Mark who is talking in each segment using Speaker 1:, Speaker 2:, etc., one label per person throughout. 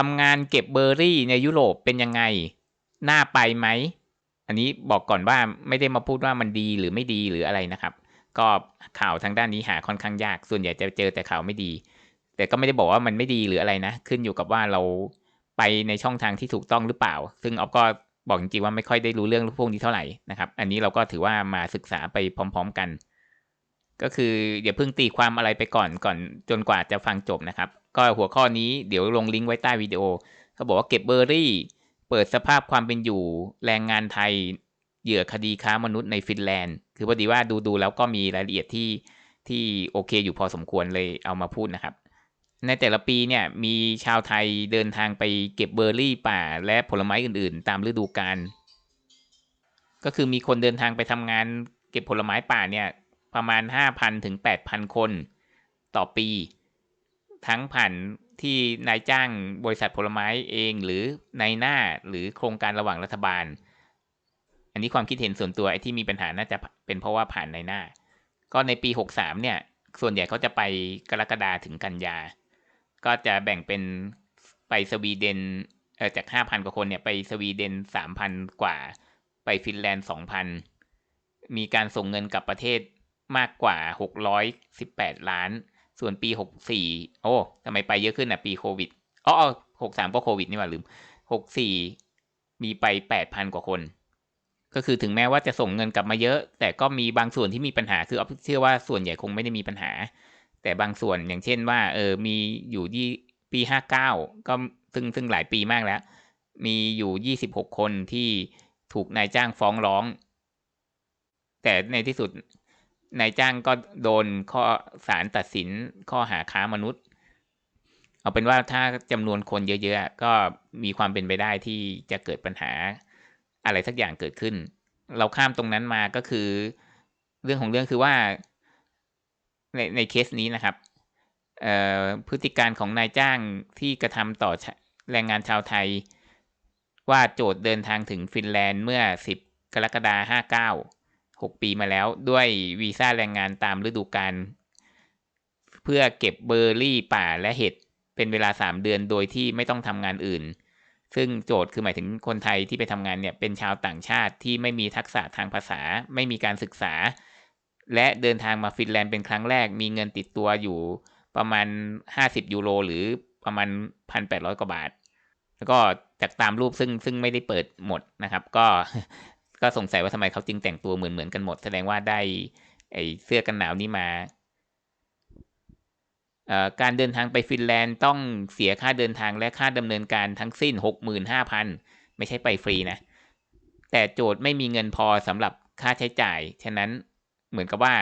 Speaker 1: ทำงานเก็บเบอร์รี่ในยุโรปเป็นยังไง น่าไปไหม อันนี้บอกก่อนว่าไม่ได้มาพูดว่ามันดีหรือไม่ดีหรืออะไรนะครับ ก็ข่าวทางด้านนี้หาค่อนข้างยาก ส่วนใหญ่จะเจอแต่ข่าวไม่ดี แต่ก็ไม่ได้บอกว่ามันไม่ดีหรืออะไรนะ ขึ้นอยู่กับว่าเราไปในช่องทางที่ถูกต้องหรือเปล่า ซึ่งออฟก็บอกจริงๆว่าไม่ค่อยได้รู้เรื่องพวกนี้เท่าไหร่นะครับ อันนี้เราก็ถือว่ามาศึกษาไปพร้อม ๆ กัน ก็คืออย่าเพิ่งตีความอะไรไปก่อนก่อนจนกว่าจะฟังจบนะครับ ก็หัวข้อนี้เดี๋ยวลงลิงก์ไว้ใต้วิดีโอเขาบอกว่าเก็บเบอร์รี่ เปิดสภาพความเป็นอยู่แรงงานไทยเหยื่อคดีค้ามนุษย์ในฟินแลนด์ คือพอดีว่าดูดูแล้วก็มีรายละเอียดที่ที่โอเคอยู่พอสมควรเลยเอามาพูดนะครับ ในแต่ละปีเนี่ยมีชาวไทยเดินทางไปเก็บเบอร์รี่ป่าและผลไม้อื่นๆ ตามฤดูกาลก็คือมีคนเดินทางไปทำงานเก็บผลไม้ป่าเนี่ย ประมาณ 5,000 ถึง 8,000 คน ต่อปี ทั้งผ่านที่นายจ้างบริษัทผลไม้เองหรือนายหน้าหรือโครงการระหว่างรัฐบาล อันนี้ความคิดเห็นส่วนตัวไอ้ที่มีปัญหาน่าจะเป็นเพราะว่าผ่านนายหน้า ก็ในปี 63 เนี่ย ส่วนใหญ่เขาจะไปกรกฎาถึงกันยา ก็จะแบ่งเป็นไปสวีเดนเออจาก 5,000 กว่าคนเนี่ย ไปสวีเดน 3,000 กว่า ไปฟินแลนด์ 2,000 มีการส่งเงินกลับประเทศ มากกว่า 618 ล้าน ส่วนปี 64 โอ้ทำไมไปเยอะขึ้นอะ ปีโควิด อ๋อ63 ก็โควิดนี่หว่าลืม 64 มีไป 8,000 กว่าคน ก็คือถึงแม้ว่าจะส่งเงินกลับมาเยอะ แต่ก็มีบางส่วนที่มีปัญหา คือเชื่อว่าส่วนใหญ่คงไม่ได้มีปัญหา แต่บางส่วนอย่างเช่นว่า เออ มีอยู่ที่ปี 59 ก็ซึ่งซึ่งหลายปีมากแล้ว มีอยู่ 26 คนที่ถูกนายจ้างฟ้องร้อง แต่ในที่สุด นายจ้างก็โดนข้อศาลตัดสินข้อหาค้ามนุษย์ เอาเป็นว่าถ้าจำนวนคนเยอะๆ ก็มีความเป็นไปได้ที่จะเกิดปัญหาอะไรสักอย่างเกิดขึ้น เราข้ามตรงนั้นมาก็คือ เรื่องของเรื่องคือว่า ในในเคสนี้นะครับพฤติการของนายจ้างที่กระทำต่อแรงงานชาวไทย ว่าโจทย์เดินทางถึงฟินแลนด์เมื่อ 10 กรกฎาคม59 6 ปีมาแล้วด้วยวีซ่าแรงงานตามฤดูกาลเพื่อเก็บเบอร์รี่ป่าและเห็ดเป็นเวลา 3 เดือนโดยที่ไม่ต้องทำงานอื่น ซึ่งโจทย์คือหมายถึงคนไทยที่ไปทำงานเนี่ยเป็นชาวต่างชาติที่ไม่มีทักษะทางภาษา ไม่มีการศึกษา และเดินทางมาฟินแลนด์เป็นครั้งแรก มีเงินติดตัวอยู่ประมาณ 50 ยูโรหรือประมาณ 1,800 กว่าบาท แล้วก็จากตามรูปซึ่งซึ่งไม่ได้เปิดหมดนะครับ ก็ ก็สงสัยว่าทำไมเขาจึงแต่งตัวเหมือนเหมือนกันหมด แสดงว่าได้ไอเสื้อกันหนาวนี้มาการเดินทางไปฟินแลนด์ต้องเสียค่าเดินทางและค่าดำเนินการทั้งสิ้น 65,000 ไม่ใช่ไปฟรีนะ แต่โจทย์ไม่มีเงินพอสำหรับค่าใช้จ่าย ฉะนั้นเหมือนกับว่า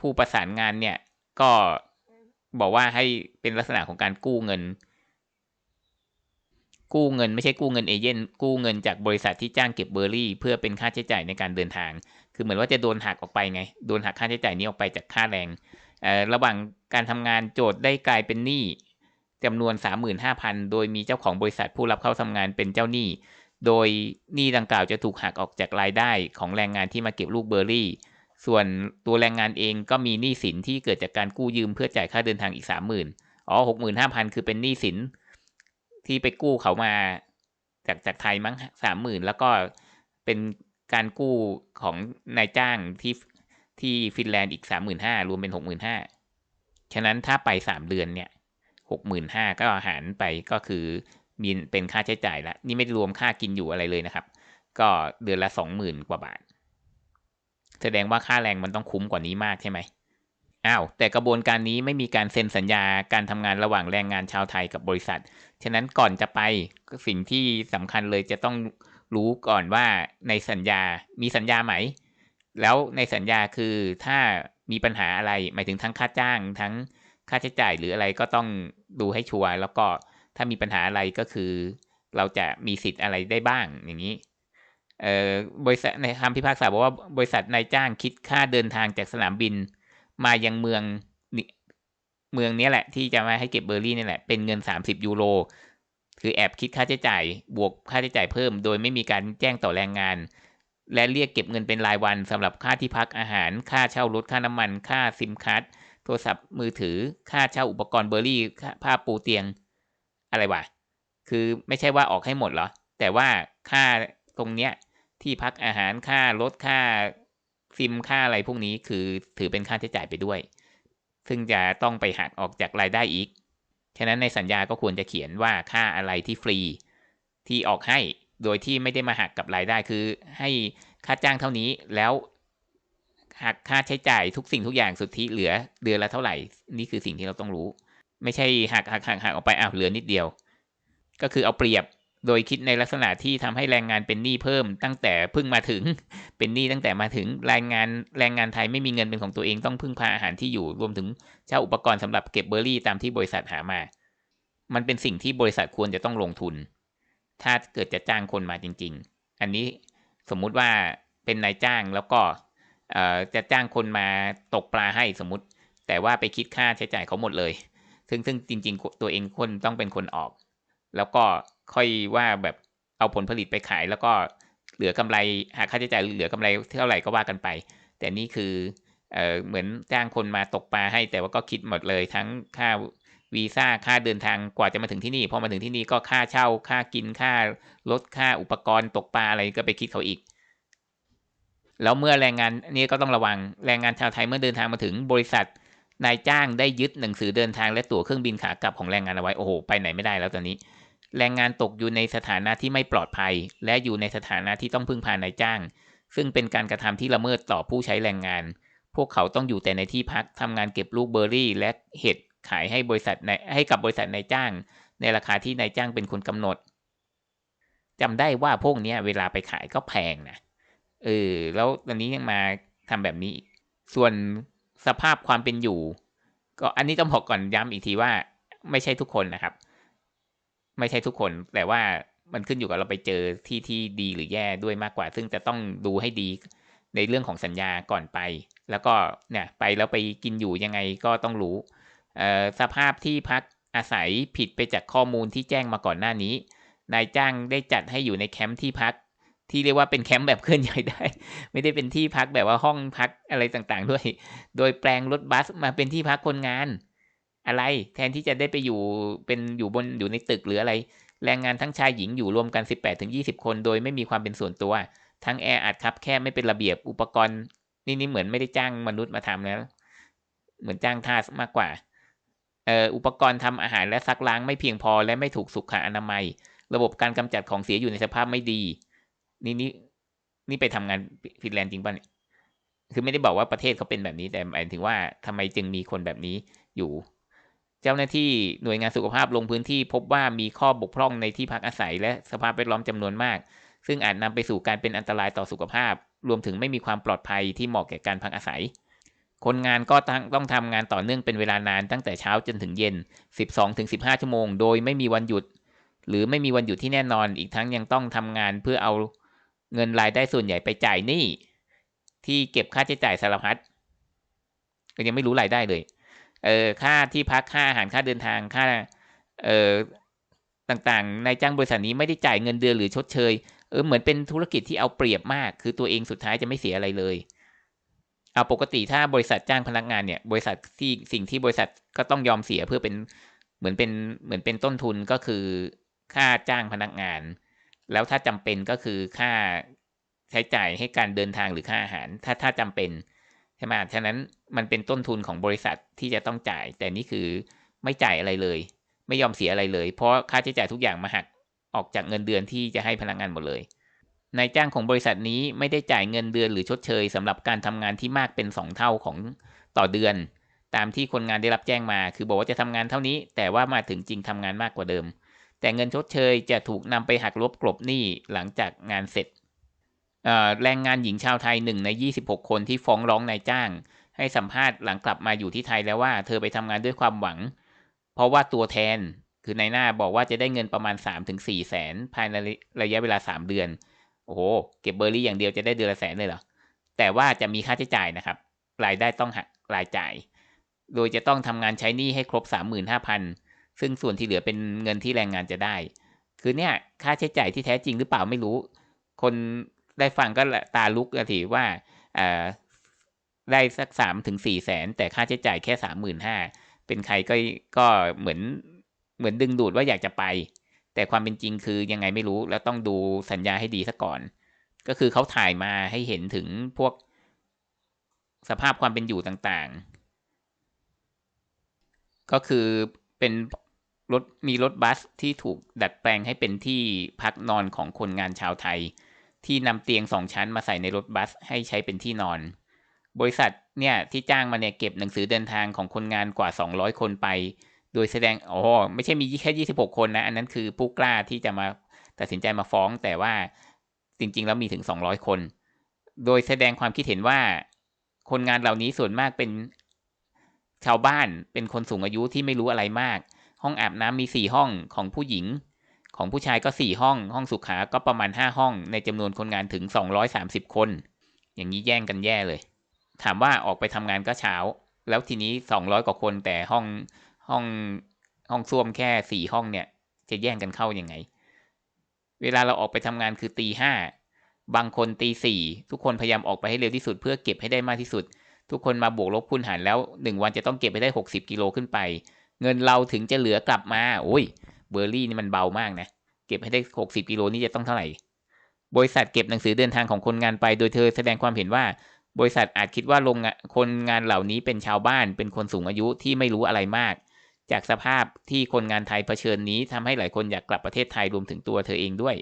Speaker 1: ผู้ประสานงานเนี่ย ก็บอกว่าให้เป็นลักษณะของการกู้เงิน กู้เงินไม่ใช่กู้เงินเอเย่นกู้เงินจากบริษัทที่จ้างเก็บเบอร์รี่ เพื่อเป็นค่าใช้จ่ายในการเดินทาง คือเหมือนว่าจะโดนหักออกไปไง โดนหักค่าใช้จ่ายนี้ออกไปจากค่าแรงระหว่างการทำงานโจทย์ได้กลายเป็นหนี้จำนวน 35,000 โดยมีเจ้าของบริษัทผู้รับเข้าทำงานเป็นเจ้าหนี้ โดยหนี้ดังกล่าวจะถูกหักออกจากรายได้ของแรงงานที่มาเก็บลูกเบอร์รี่ ส่วนตัวแรงงานเองก็มีหนี้สินที่เกิดจากการกู้ยืมเพื่อจ่ายค่าเดินทางอีกสามหมื่นอ๋อหกหมื่นห้าพันคือเป็นหนี้สิน ที่ไปกู้เขามาจากจากไทยมั้งสามหมื่นแล้วก็เป็นการกู้ของนายจ้างที่ที่ฟินแลนด์อีกสามหมื่นห้ารวมเป็นหกหมื่นห้าฉะนั้นถ้าไปสามเดือนเนี่ยหกหมื่นห้าก็หารไปก็คือมีเป็นค่าใช้จ่ายละนี่ไม่รวมค่ากินอยู่อะไรเลยนะครับ ก็เดือนละสองหมื่นกว่าบาท แสดงว่าค่าแรงมันต้องคุ้มกว่านี้มากใช่ไหม อ้าวแต่กระบวนการนี้ไม่มีการเซ็นสัญญาการทำงานระหว่างแรงงานชาวไทยกับบริษัท ฉะนั้นก่อนจะไปสิ่งที่สำคัญเลยจะต้องรู้ก่อนว่าในสัญญามีสัญญาไหม แล้วในสัญญาคือถ้ามีปัญหาอะไรหมายถึงทั้งค่าจ้างทั้งค่าใช้จ่ายหรืออะไรก็ต้องดูให้ชัวร์แล้วก็ถ้ามีปัญหาอะไรก็คือ เราจะมีสิทธิ์อะไรได้บ้างอย่างนี้บริษัทในคำพิพากษาบอกว่าบริษัทนายจ้างคิดค่าเดินทางจากสนามบิน มายังเมืองเมืองนี้แหละ ที่จะมาให้เก็บเบอร์รี่นี่แหละ เป็นเงินสามสิบยูโร คือแอบคิดค่าใช้จ่าย บวกค่าใช้จ่ายเพิ่ม โดยไม่มีการแจ้งต่อแรงงาน และเรียกเก็บเงินเป็นรายวันสำหรับค่าที่พักอาหาร ค่าเช่ารถค่าน้ำมัน ค่าซิมคัร์ดโทรศัพท์มือถือ ค่าเช่าอุปกรณ์เบอร์รี่ผ้าปูเตียง อะไรวะ คือไม่ใช่ว่าออกให้หมดเหรอ แต่ว่าค่าตรงเนี้ยที่พักอาหารค่ารถค่า ซิมค่าอะไรพวกนี้คือถือเป็นค่าใช้จ่ายไปด้วย ซึ่งจะต้องไปหักออกจากรายได้อีก ฉะนั้นในสัญญาก็ควรจะเขียนว่าค่าอะไรที่ฟรีที่ออกให้โดยที่ไม่ได้มาหักกับรายได้คือ ให้ค่าจ้างเท่านี้แล้วหักค่าใช้จ่ายทุกสิ่งทุกอย่างสุทธิเหลือเดือนละเท่าไหร่ นี่คือสิ่งที่เราต้องรู้ ไม่ใช่หักหักหักหักออกไปอ้าวเหลือนิดเดียว ก็คือเอาเปรียบ โดยคิดในลักษณะที่ทำให้แรงงานเป็นหนี้เพิ่ม ตั้งแต่เพิ่งมาถึง เป็นหนี้ตั้งแต่มาถึงแรงงานแรงงานไทยไม่มีเงินเป็นของตัวเองต้องพึ่งพาอาหารที่อยู่รวมถึงเช่าอุปกรณ์สำหรับเก็บเบอร์รี่ตามที่บริษัทหามา มันเป็นสิ่งที่บริษัทควรจะต้องลงทุน ถ้าเกิดจะจ้างคนมาจริง ๆ อันนี้สมมุติว่าเป็นนายจ้างแล้วก็จะจ้างคนมาตกปลาให้สมมติ แต่ว่าไปคิดค่าใช้จ่ายเขาหมดเลย ซึ่งซึ่งจริง ๆ ตัวเองคนต้องเป็นคนออก แล้วก็ค่อยว่าแบบเอาผลผลิตไปขาย แล้วก็เหลือกำไรหาค่าใช้จ่ายเหลือกำไรเท่าไหร่ก็ว่ากันไป แต่นี่คือเออเหมือนจ้างคนมาตกปลาให้ แต่ว่าก็คิดหมดเลยทั้งค่าวีซ่าค่าเดินทางกว่าจะมาถึงที่นี่พอมาถึงที่นี่ก็ค่าเช่าค่ากินค่ารถค่าอุปกรณ์ตกปลาอะไรก็ไปคิดเขาอีก แล้วเมื่อแรงงานนี่ก็ต้องระวังแรงงานชาวไทยเมื่อเดินทางมาถึงบริษัทนายจ้างได้ยึดหนังสือเดินทางและตั๋วเครื่องบินขากลับของแรงงานเอาไว้โอ้โหไปไหนไม่ได้แล้วตอนนี้ แรงงานตกอยู่ในสถานะที่ไม่ปลอดภัย และอยู่ในสถานะที่ต้องพึ่งพานายจ้าง ซึ่งเป็นการกระทำที่ละเมิดต่อผู้ใช้แรงงาน พวกเขาต้องอยู่แต่ในที่พักทำงานเก็บลูกเบอร์รี่ และเห็ดขายให้บริษัทในให้กับบริษัทนายจ้าง ในราคาที่นายจ้างเป็นคนกำหนดจำได้ว่าพวกนี้เวลาไปขายก็แพงนะเออแล้วตอนนี้ยังมาทำแบบนี้ ส่วนสภาพความเป็นอยู่ ก็อันนี้ต้องบอกก่อนย้ำอีกทีว่า ไม่ใช่ทุกคนนะครับ ไม่ใช่ทุกคน แต่ว่ามันขึ้นอยู่กับเราไปเจอที่ที่ดีหรือแย่ด้วยมากกว่า ซึ่งจะต้องดูให้ดีในเรื่องของสัญญาก่อนไป แล้วก็เนี่ยไปแล้วไปกินอยู่ยังไงก็ต้องรู้สภาพที่พักอาศัยผิดไปจากข้อมูลที่แจ้งมาก่อนหน้านี้ นายจ้างได้จัดให้อยู่ในแคมป์ที่พัก ที่เรียกว่าเป็นแคมป์แบบเคลื่อนย้ายได้ ไม่ได้เป็นที่พักแบบว่าห้องพักอะไรต่างๆ ด้วย โดยแปลงรถบัสมาเป็นที่พักคนงาน อะไร แทนที่จะได้ไปอยู่เป็นอยู่บนอยู่ในตึกหรืออะไร แรงงานทั้งชายหญิงอยู่รวมกัน 18-20ถึงคน โดยไม่มีความเป็นส่วนตัว ทั้งแออัดครับแค่ไม่เป็นระเบียบอุปกรณ์ นี่นี่เหมือนไม่ได้จ้างมนุษย์มาทำแล้วเหมือนจ้างทาสมากกว่าเอ่ออุปกรณ์ทำอาหารและซักล้างไม่เพียงพอและไม่ถูกสุขอนามัย ระบบการกำจัดของเสียอยู่ในสภาพไม่ดี นี่นี่นี่ไปทำงานฟินแลนด์จริงป่ะเนี่ยคือไม่ได้บอกว่าประเทศเขาเป็นแบบนี้แต่หมายถึงว่าทำไมจึงมีคนแบบนี้อยู่ จ้าหน้าที่หน่วยงานสุขภาพลงพื้นที่พบว่ามีข้อบกพร่องในที่พักอาศัย และสภาพแวดล้อมจำนวนมาก ซึ่งอาจนำไปสู่การเป็นอันตรายต่อสุขภาพ รวมถึงไม่มีความปลอดภัยที่เหมาะแก่การพักอาศัย คนงานก็ต้องทำงานต่อเนื่องเป็นเวลานานตั้งแต่เช้าจนถึงเย็น 12-15 ชั่วโมง โดยไม่มีวันหยุด หรือไม่มีวันหยุดที่แน่นอน อีกทั้งยังต้องทำงานเพื่อเอาเงินรายได้ส่วนใหญ่ไปจ่ายหนี้ที่เก็บค่าใช้จ่ายสารพัดก็ยังไม่รู้รายได้เลย เอ่อค่าที่พักค่าอาหารค่าเดินทางค่าเอ่อต่างๆในจ้างบริษัทนี้ไม่ได้จ่ายเงินเดือนหรือชดเชยเออเหมือนเป็นธุรกิจที่เอาเปรียบมาก คือตัวเองสุดท้ายจะไม่เสียอะไรเลยเอาปกติถ้าบริษัทจ้างพนักงานเนี่ย บริษัทที่สิ่งที่บริษัทก็ต้องยอมเสียเพื่อเป็นเหมือนเป็นเหมือนเป็นต้นทุนก็คือค่าจ้างพนักงาน แล้วถ้าจำเป็นก็คือค่าใช้จ่ายให้การเดินทางหรือค่าอาหาร ถ้าถ้าจำเป็น ใช่ไหมฉะนั้นมันเป็นต้นทุนของบริษัทที่จะต้องจ่าย แต่นี่คือไม่จ่ายอะไรเลย ไม่ยอมเสียอะไรเลย เพราะค่าใช้จ่ายทุกอย่างมาหักออกจากเงินเดือนที่จะให้พนักงานหมดเลยนายจ้างของบริษัทนี้ไม่ได้จ่ายเงินเดือนหรือชดเชยสำหรับการทำงานที่มากเป็นสองเท่าของต่อเดือน ตามที่คนงานได้รับแจ้งมา คือบอกว่าจะทำงานเท่านี้ แต่ว่ามาถึงจริงทำงานมากกว่าเดิม แต่เงินชดเชยจะถูกนำไปหักลบกลบหนี้หลังจากงานเสร็จ แรงงานหญิงชาวไทยหนึ่งใน 26 คนที่ฟ้องร้องนายจ้าง ให้สัมภาษณ์หลังกลับมาอยู่ที่ไทยแล้วว่าเธอไปทำงานด้วยความหวัง เพราะว่าตัวแทนคือนายหน้าบอกว่าจะได้เงินประมาณ 3-4แสนภายในระยะเวลา 3 เดือน โอ้โห เก็บเบอร์รี่อย่างเดียวจะได้เดือนละแสนเลยเหรอ แต่ว่าจะมีค่าใช้จ่ายนะครับ รายได้ต้องหักรายจ่าย โดยจะต้องทำงานใช้หนี้ให้ครบ 35,000 ซึ่งส่วนที่เหลือเป็นเงินที่แรงงานจะได้ คือเนี่ยค่าใช้จ่ายที่แท้จริงหรือเปล่าไม่รู้ คน ได้ฟังก็ตาลุกทีว่าได้สักสามถึงสี่แสน แต่ค่าใช้จ่ายแค่สามหมื่นห้าเป็นใครก็ก็เหมือนเหมือนดึงดูดว่าอยากจะไป แต่ความเป็นจริงคือยังไงไม่รู้แล้วต้องดูสัญญาให้ดีซะก่อน ก็คือเขาถ่ายมาให้เห็นถึงพวกสภาพความเป็นอยู่ต่างๆ ก็คือเป็นรถมีรถบัสที่ถูกดัดแปลงให้เป็นที่พักนอนของคนงานชาวไทย ที่นำเตียงสองชั้นมาใส่ในรถบัสให้ใช้เป็นที่นอน บริษัทเนี่ยที่จ้างมาเนี่ยเก็บหนังสือเดินทางของคนงานกว่า 200 คนไป โดยแสดงอ๋อไม่ใช่มีแค่ 26 คนนะ อันนั้นคือผู้กล้าที่จะมาตัดสินใจมาฟ้องแต่ว่าจริง ๆ แล้วมีถึง 200 คน โดยแสดงความคิดเห็นว่า คนงานเหล่านี้ส่วนมากเป็นชาวบ้านเป็นคนสูงอายุที่ไม่รู้อะไรมาก ห้องอาบน้ำมีสี่ห้องของผู้หญิง ของผู้ชายก็สี่ห้อง ห้องสุขาก็ประมาณห้าห้อง ในจำนวนคนงานถึงสองร้อยสามสิบคน อย่างนี้แย่งกันแย่เลย ถามว่าออกไปทำงานก็เช้า แล้วทีนี้สองร้อยกว่าคนแต่ห้องห้องห้องส้วมแค่สี่ห้องเนี่ย จะแย่งกันเข้ายัางไง เวลาเราออกไปทำงานคือตีห้าบางคนตีสี่ทุกคนพยายามออกไปให้เร็วที่สุด เพื่อเก็บให้ได้มากที่สุด ทุกคนมาบวกลบคูณหารแล้วหนึ่งวันจะต้องเก็บให้ได้หกสิบกิโลขึ้นไป เงินเราถึงจะเหลือกลับมาโอ้ย เบอร์รี่นี่มันเบามากนะ เก็บให้ได้หกสิบกิโลนี่จะต้องเท่าไหร่ บริษัทเก็บหนังสือเดินทางของคนงานไป โดยเธอแสดงความเห็นว่า บริษัทอาจคิดว่าโรงคนงานเหล่านี้เป็นชาวบ้าน เป็นคนสูงอายุที่ไม่รู้อะไรมาก จากสภาพที่คนงานไทยเผชิญนี้ทำให้หลายคนอยากกลับประเทศไทยรวมถึงตัวเธอเองด้วย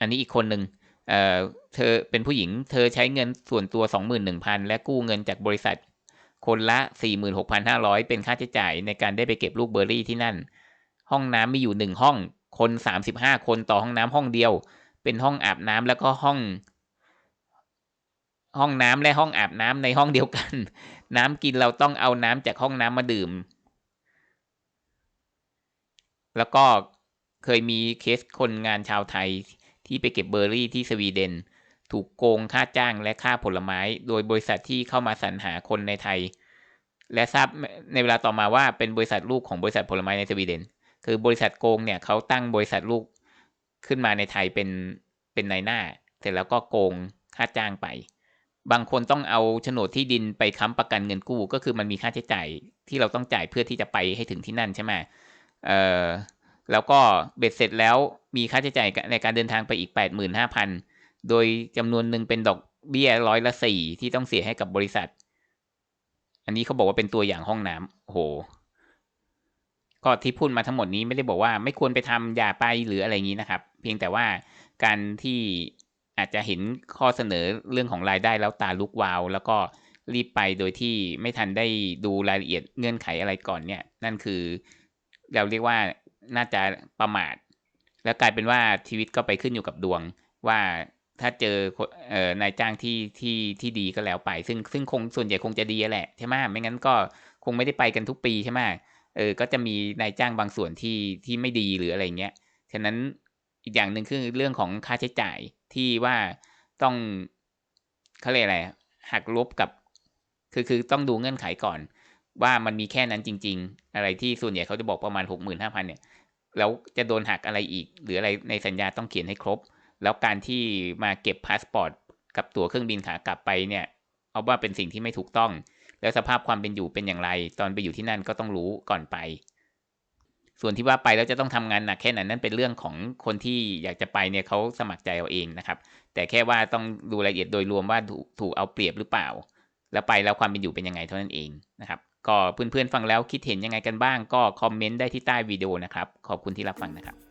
Speaker 1: อันนี้อีกคนหนึ่งเเธอเป็นผู้หญิง เธอใช้เงินส่วนตัว 21,000 และกู้เงินจากบริษัท คนละ 46,500 เป็นค่าใช้จ่ายในการได้ไปเก็บลูกเบอร์รี่ที่นั่น ห้องน้ำมีอยู่หนึ่งห้อง คน35คนต่อห้องน้ำห้องเดียว เป็นห้องอาบน้ำแล้วก็ห้อง ห้องน้ำและห้องอาบน้ำในห้องเดียวกัน น้ำกินเราต้องเอาน้ำจากห้องน้ำมาดื่ม แล้วก็เคยมีเคสคนงานชาวไทยที่ไปเก็บเบอร์รี่ที่สวีเดน ถูกโกงค่าจ้างและค่าผลไม้ โดยบริษัทที่เข้ามาสรรหาคนในไทย และทราบในเวลาต่อมาว่าเป็นบริษัทลูกของบริษัทผลไม้ในสวีเดน คือบริษัทโกงเนี่ยเขาตั้งบริษัทลูกขึ้นมาในไทยเป็นเป็นนายหน้า เสร็จแล้วก็โกงค่าจ้างไป บางคนต้องเอาโฉนดที่ดินไปค้ำประกันเงินกู้ ก็คือมันมีค่าใช้จ่ายที่เราต้องจ่ายเพื่อที่จะไปให้ถึงที่นั่นใช่ไหมเอ่อแล้วก็เบ็ดเสร็จแล้วมีค่าใช้จ่ายในการเดินทางไปอีก 85,000 โดยจำนวนหนึ่งเป็นดอกเบี้ยร้อยละสี่ที่ต้องเสียให้กับบริษัท อันนี้เขาบอกว่าเป็นตัวอย่างห้องน้ำโอ้โห ก็ที่พูดมาทั้งหมดนี้ไม่ได้บอกว่าไม่ควรไปทำอย่าไปหรืออะไรอย่างนี้นะครับ เพียงแต่ว่าการที่อาจจะเห็นข้อเสนอเรื่องของรายได้แล้วตาลุกวาว แล้วก็รีบไปโดยที่ไม่ทันได้ดูรายละเอียดเงื่อนไขอะไรก่อนเนี่ย นั่นคือเราเรียกว่าน่าจะประมาท แล้วกลายเป็นว่าชีวิตก็ไปขึ้นอยู่กับดวง ว่าถ้าเจอเอ่อนายจ้างที่ที่ที่ดีก็แล้วไป ซึ่งซึ่งคงส่วนใหญ่คงจะดีแหละใช่ไหมไม่งั้นก็คงไม่ได้ไปกันทุกปีใช่ไหม เออก็จะมีนายจ้างบางส่วนที่ที่ไม่ดีหรืออะไรเงี้ยฉะนั้นอีกอย่างหนึ่งคือเรื่องของค่าใช้จ่ายที่ว่าต้องเขาเรียกอะไรหักลบกับ คือคือต้องดูเงื่อนไขก่อน ว่ามันมีแค่นั้นจริง ๆ อะไรที่ส่วนใหญ่เขาจะบอกประมาณหกหมื่นห้าพันเนี่ยแล้วจะโดนหักอะไรอีก หรืออะไรในสัญญาต้องเขียนให้ครบ แล้วการที่มาเก็บพาสปอร์ตกับตั๋วเครื่องบินขากลับไปเนี่ย เอาว่าเป็นสิ่งที่ไม่ถูกต้อง แล้วสภาพความเป็นอยู่เป็นอย่างไร ตอนไปอยู่ที่นั่นก็ต้องรู้ก่อนไป ส่วนที่ว่าไปแล้วจะต้องทำงานหนักแค่ไหนนั่นเป็นเรื่องของคนที่อยากจะไปเนี่ยเขาสมัครใจเอาเองนะครับ แต่แค่ว่าต้องดูรายละเอียดโดยรวมว่าถูกถูกเอาเปรียบหรือเปล่า แล้วไปแล้วความเป็นอยู่เป็นยังไงเท่านั้นเองนะครับ ก็เพื่อนๆฟังแล้วคิดเห็นยังไงกันบ้าง ก็คอมเมนต์ได้ที่ใต้วิดีโอนะครับ ขอบคุณที่รับฟังนะครับ